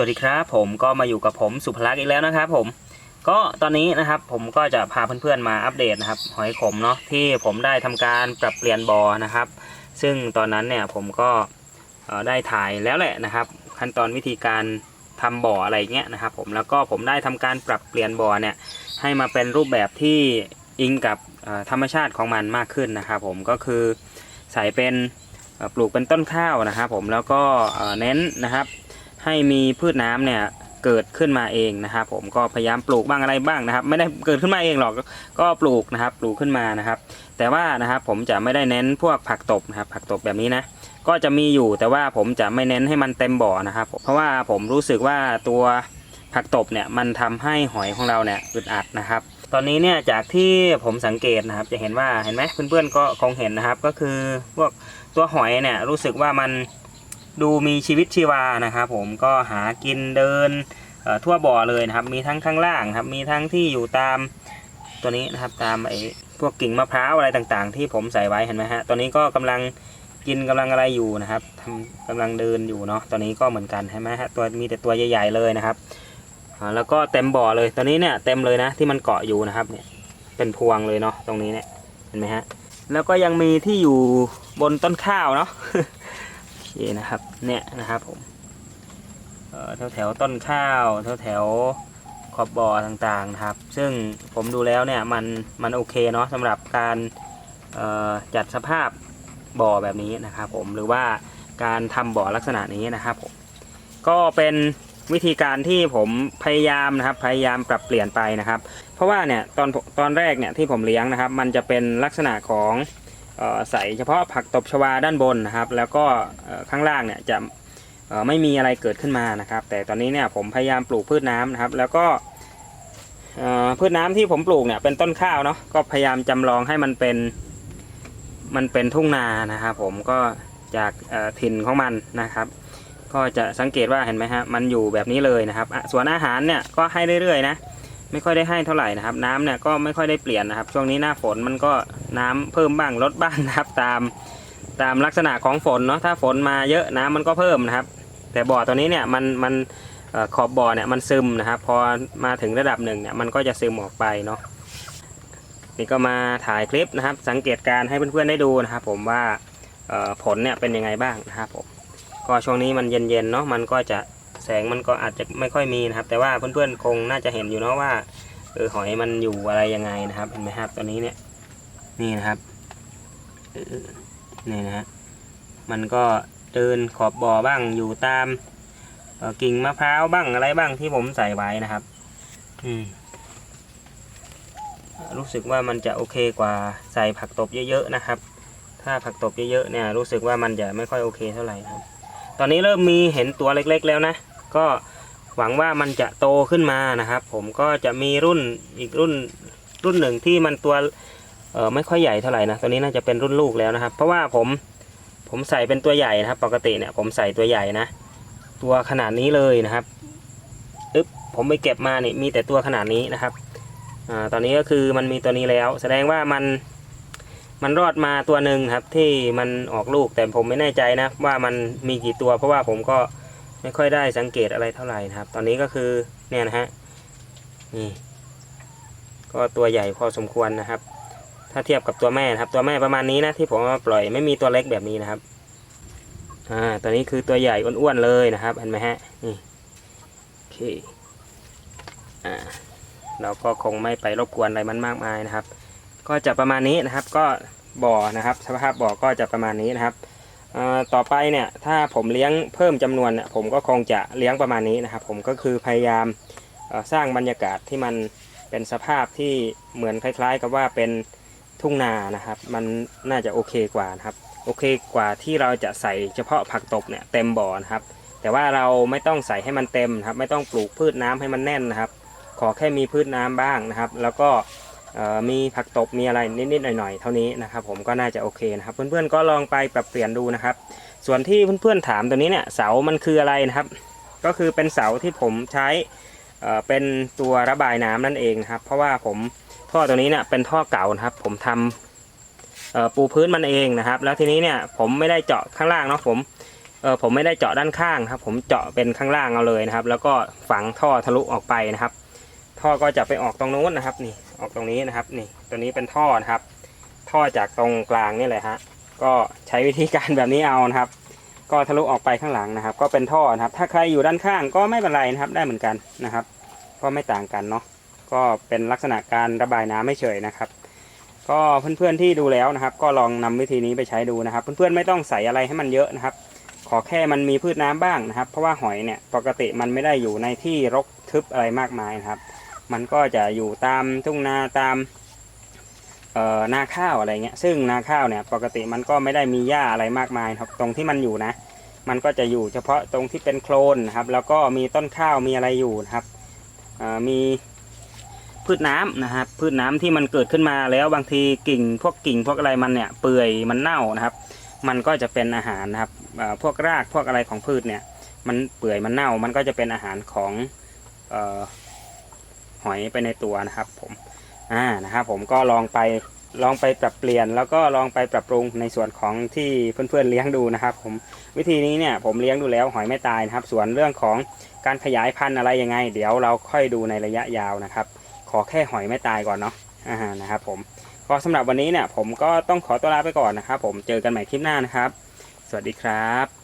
วัสดีครับผมก็มาอยู่กับผมสุภลักษณ์อีกแล้วนะครับผมก็ตอนนี้นะครับผมก็จะพาเพื่อนๆมาอัปเดตนะครับหอยขมเนาะที่ผมได้ทำการปรับเปลี่ยนบ่อนะครับ ซึ่งตอนนั้นเนี่ยผมก็ได้ถ่ายแล้วแหละนะครับ ขั้นตอนวิธีการทำบ่ออะไรเงี้ยนะครับผมแล้วก็ผมได้ทำการปรับเปลี่ยนบ่อเนี่ยให้มาเป็นรูปแบบที่อิงกับธรรมชาติของมันมากขึ้นนะครับผมก็คือใส่เป็นปลูกเป็นต้นข้าวนะครับผมแล้วก็เน้นนะครับ ให้มีพืชน้ำเนี่ยเกิดขึ้นมาเองนะครับ ผมก็พยายามปลูกบ้างอะไรบ้างนะครับ ไม่ได้เกิดขึ้นมาเองหรอกก็ปลูกนะครับ ปลูกขึ้นมานะครับ แต่ว่านะครับผมจะไม่ได้เน้นพวกผักตบนะครับ ผักตบแบบนี้นะก็จะมีอยู่แต่ว่าผมจะไม่เน้นให้มันเต็มบ่อนะครับ เพราะว่าผมรู้สึกว่าตัวผักตบเนี่ยมันทำให้หอยของเราเนี่ยอึดอัดนะครับ ตอนนี้เนี่ยจากที่ผมสังเกตนะครับ จะเห็นว่าเห็นไหมเพื่อนๆก็คงเห็นนะครับ ก็คือพวกตัวหอยเนี่ยรู้สึกว่ามัน ดูมีชีวิตชีวานะครับผมก็หากินเดินทั่วบ่อเลยนะครับ มีทั้งข้างล่างครับ มีทั้งที่อยู่ตามตัวนี้นะครับตามไอ้พวกกิ่งมะพร้าวอะไรต่างๆ ที่ผมใส่ไว้เห็นไหมฮะตอนนี้ก็กำลังกินกำลังอะไรอยู่นะครับทำกำลังเดินอยู่เนาะตอนนี้ก็เหมือนกันใช่ไหมฮะตัวมีแต่ตัวใหญ่ ๆเลยนะครับแล้วก็เต็มบ่อเลยตอนนี้เนี่ยเต็มเลยนะที่มันเกาะอยู่นะครับเนี่ยเป็นพวงเลยเนาะตรงนี้เนี่ยเห็นไหมฮะแล้วก็ยังมีที่อยู่บนต้นข้าวเนาะ เคนะครับ เนี่ยนะครับผมแถวแถวต้นข้าวแถวแถวขอบบ่อต่างๆนะครับ ซึ่งผมดูแล้วเนี่ยมันมันโอเคเนาะสำหรับการจัดสภาพบ่อแบบนี้นะครับผมหรือว่าการทำบ่อลักษณะนี้นะครับผมก็เป็นวิธีการที่ผมพยายามนะครับพยายามปรับเปลี่ยนไปนะครับ เพราะว่าเนี่ยตอนตอนแรกเนี่ยที่ผมเลี้ยงนะครับ มันจะเป็นลักษณะของ ใส่เฉพาะผักตบชวาด้านบนนะครับ แล้วก็ข้างล่างเนี่ยจะไม่มีอะไรเกิดขึ้นมานะครับ แต่ตอนนี้เนี่ยผมพยายามปลูกพืชน้ำนะครับ แล้วก็พืชน้ำที่ผมปลูกเนี่ยเป็นต้นข้าวเนาะก็พยายามจำลองให้มันเป็นมันเป็นทุ่งนานะครับผมก็จากถิ่นของมันนะครับ ก็จะสังเกตว่าเห็นไหมฮะมันอยู่แบบนี้เลยนะครับส่วนอาหารเนี่ยก็ให้เรื่อยๆนะ ไม่ค่อยได้ให้เท่าไหร่นะครับ น้ำเนี่ยก็ไม่ค่อยได้เปลี่ยนนะครับ ช่วงนี้หน้าฝนมันก็น้ำเพิ่มบ้างลดบ้างนะครับตามตามลักษณะของฝนเนาะถ้าฝนมาเยอะน้ำมันก็เพิ่มนะครับ แต่บ่อตัวนี้เนี่ยมันมันออขอบบ่อเนี่ยมันซึมนะครับพอมาถึงระดับหนึ่งเนี่ยมันก็จะซึมออกไปเนาะนี่ก็มาถ่ายคลิปนะครับ สังเกตการให้เพื่อนๆได้ดูนะครับ ผมว่าผลเนี่ยเป็นยังไงบ้างนะครับผมก็ช่วงนี้มันเย็นๆเนาะมันก็จะ แสงมันก็อาจจะไม่ค่อยมีนะครับ แต่ว่าเพื่อนๆคงน่าจะเห็นอยู่เนาะว่าเออหอยมันอยู่อะไรยังไงนะครับเห็นไหมครับตอนนี้เนี่ยนี่นะครับนี่นะฮะมันก็เดินขอบบ่อบ้างอยู่ตามกิ่งมะพร้าวบ้างอะไรบ้างที่ผมใส่ไว้นะครับ อืมรู้สึกว่ามันจะโอเคกว่าใส่ผักตบเยอะๆนะครับ ถ้าผักตบเยอะๆเนี่ยรู้สึกว่ามันจะไม่ค่อยโอเคเท่าไหร่ครับ ตอนนี้เริ่มมีเห็นตัวเล็กๆแล้วนะ ก็หวังว่ามันจะโตขึ้นมานะครับ ผมก็จะมีรุ่นอีกรุ่นรุ่นหนึ่งที่มันตัวเออไม่ค่อยใหญ่เท่าไหร่นะตัวนี้น่าจะเป็นรุ่นลูกแล้วนะครับ เพราะว่าผมผมใส่เป็นตัวใหญ่นะครับ ปกติเนี่ยผมใส่ตัวใหญ่นะ ตัวขนาดนี้เลยนะครับอึ๊บผมไปเก็บมาเนี่ยมีแต่ตัวขนาดนี้นะครับอ่าตอนนี้ก็คือมันมีตัวนี้แล้ว แสดงว่ามัน มันรอดมาตัวหนึ่งครับที่มันออกลูกแต่ผมไม่แน่ใจนะว่ามันมีกี่ตัว เพราะว่าผมก็ไม่ค่อยได้สังเกตอะไรเท่าไหร่นะครับ ตอนนี้ก็คือเนี่ยนะฮะนี่ก็ตัวใหญ่พอสมควรนะครับ ถ้าเทียบกับตัวแม่นะครับ ตัวแม่ประมาณนี้นะที่ผมมาปล่อยไม่มีตัวเล็กแบบนี้นะครับอ่าตัวนี้คือตัวใหญ่อ้วนๆเลยนะครับเห็นไหมฮะนี่โอเคอ่าเราก็คงไม่ไปรบกวนอะไรมันมากมายนะครับ ก็จะประมาณนี้นะครับ ก็บ่อนะครับ สภาพบ่อก็จะประมาณนี้นะครับต่อไปเนี่ยถ้าผมเลี้ยงเพิ่มจำนวนเนี่ยผมก็คงจะเลี้ยงประมาณนี้นะครับ ผมก็คือพยายามสร้างบรรยากาศที่มันเป็นสภาพที่เหมือนคล้าย ๆ กับว่าเป็นทุ่งนานะครับ มันน่าจะโอเคกว่านะครับ โอเคกว่าที่เราจะใส่เฉพาะผักตบเนี่ยเต็มบ่อนะครับ แต่ว่าเราไม่ต้องใส่ให้มันเต็มครับ ไม่ต้องปลูกพืชน้ำให้มันแน่นนะครับ ขอแค่มีพืชน้ำบ้างนะครับ แล้วก็ มีผักตบมีอะไรนิดๆหน่อยๆเท่านี้นะครับ ผมก็น่าจะโอเคนะครับ เพื่อนๆก็ลองไปปรับเปลี่ยนดูนะครับ ส่วนที่เพื่อนๆถามตัวนี้เนี่ยเสามันคืออะไรนะครับ ก็คือเป็นเสาที่ผมใช้เเป็นตัวระบายน้ำนั่นเองนะครับ เพราะว่าผมท่อตัวนี้เนี่ยเป็นท่อเก่านะครับ ผมทำเอ่อปูพื้นมันเองนะครับ แล้วทีนี้เนี่ยผมไม่ได้เจาะข้างล่างเนาะผมเออผมไม่ได้เจาะด้านข้างครับ ผมเจาะเป็นข้างล่างเอาเลยนะครับ แล้วก็ฝังท่อทะลุออกไปนะครับ ท่อก็จะไปออกตรงนู้นนะครับนี่ ออกตรงนี้นะครับนี่ตัวนี้เป็นท่อนะครับ ท่อจากตรงกลางนี่แหละฮะก็ใช้วิธีการแบบนี้เอานะครับ ก็ทะลุออกไปข้างหลังนะครับ ก็เป็นท่อนะครับ ถ้าใครอยู่ด้านข้างก็ไม่เป็นไรนะครับได้เหมือนกันนะครับ ก็ไม่ต่างกันเนาะก็เป็นลักษณะการระบายน้ำไม่เฉยนะครับ ก็เพื่อนๆที่ดูแล้วนะครับ ก็ลองนำวิธีนี้ไปใช้ดูนะครับ เพื่อนๆไม่ต้องใส่อะไรให้มันเยอะนะครับ ขอแค่มันมีพืชน้ำบ้างนะครับ เพราะว่าหอยเนี่ยปกติมันไม่ได้อยู่ในที่รกทึบอะไรมากมายนะครับ มันก็จะอยู่ตามทุ่งนาตามนาข้าวอะไรเงี้ย ซึ่งนาข้าวเนี่ยปกติมันก็ไม่ได้มีหญ้าอะไรมากมายครับ ตรงที่มันอยู่นะ มันก็จะอยู่เฉพาะตรงที่เป็นโคลนนะครับ แล้วก็มีต้นข้าวมีอะไรอยู่นะครับ มีพืชน้ำนะครับ พืชน้ำที่มันเกิดขึ้นมาแล้วบางทีกิ่ง พวกกิ่งพวกอะไรมันเนี่ยเปื่อยมันเน่านะครับ มันก็จะเป็นอาหารนะครับพวกรากพวกอะไรของพืชเนี่ย มันเปื่อยมันเน่า มันก็จะเป็นอาหารของ หอยไปในตัวนะครับผมอ่านะครับผมก็ลองไปลองไปปรับเปลี่ยน แล้วก็ลองไปปรับปรุงในส่วนของที่เพื่อนๆเลี้ยงดูนะครับ ผมวิธีนี้เนี่ยผมเลี้ยงดูแล้วหอยไม่ตายนะครับ ส่วนเรื่องของการขยายพันธุ์อะไรยังไง เดี๋ยวเราค่อยดูในระยะยาวนะครับ ขอแค่หอยไม่ตายก่อนเนาะอ่านะครับผมก็สำหรับวันนี้เนี่ยผมก็ต้องขอตัวลาไปก่อนนะครับ ผมเจอกันใหม่คลิปหน้านะครับ สวัสดีครับ